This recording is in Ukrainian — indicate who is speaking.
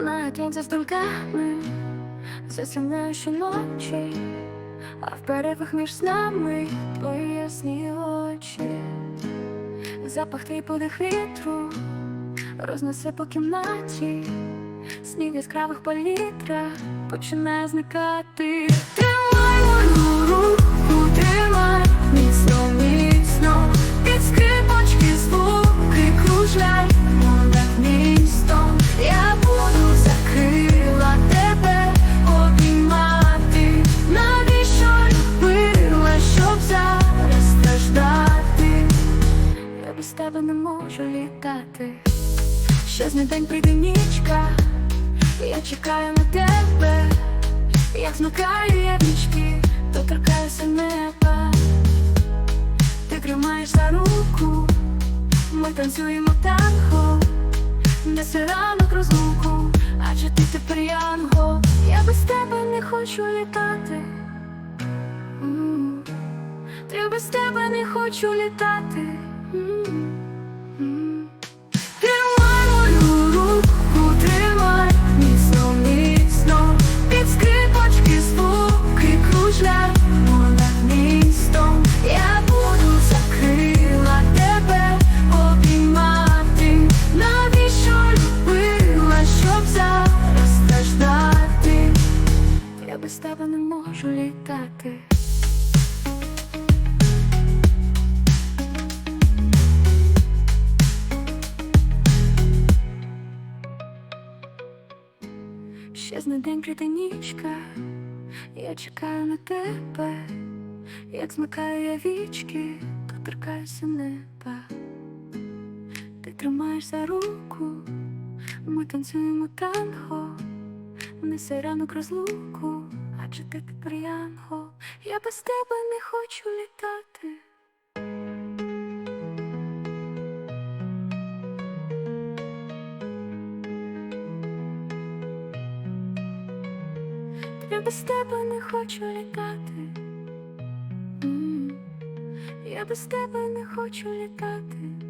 Speaker 1: на танці з думками засинаю щоночі, а в перервах між нами твої ясні очі, запах твій подих вітру рознесе по кімнаті, сніг яскравих палітра починає зникати. Тримай мою руку, тримай міцно, тебе не можу літати. Щезне день прийде нічка, я чекаю на тебе, як змикаю я вічки, доторкаюся неба. Ти тримаєш за руку, ми танцюємо танго, несе ранок розлуку, адже ти тепер янго, я без тебе не хочу літати. Я без тебе не хочу літати. Можу літати. Щезне день прийде нічка, я чекаю на тебе, як змикаю я вічки, доторкаюся неба. Ти тримаєш за руку, ми танцюємо танго, несе ранок розлуку, адже ти тепер я без тебе не хочу літати. Я без тебе не хочу літати. Я без тебе не хочу літати.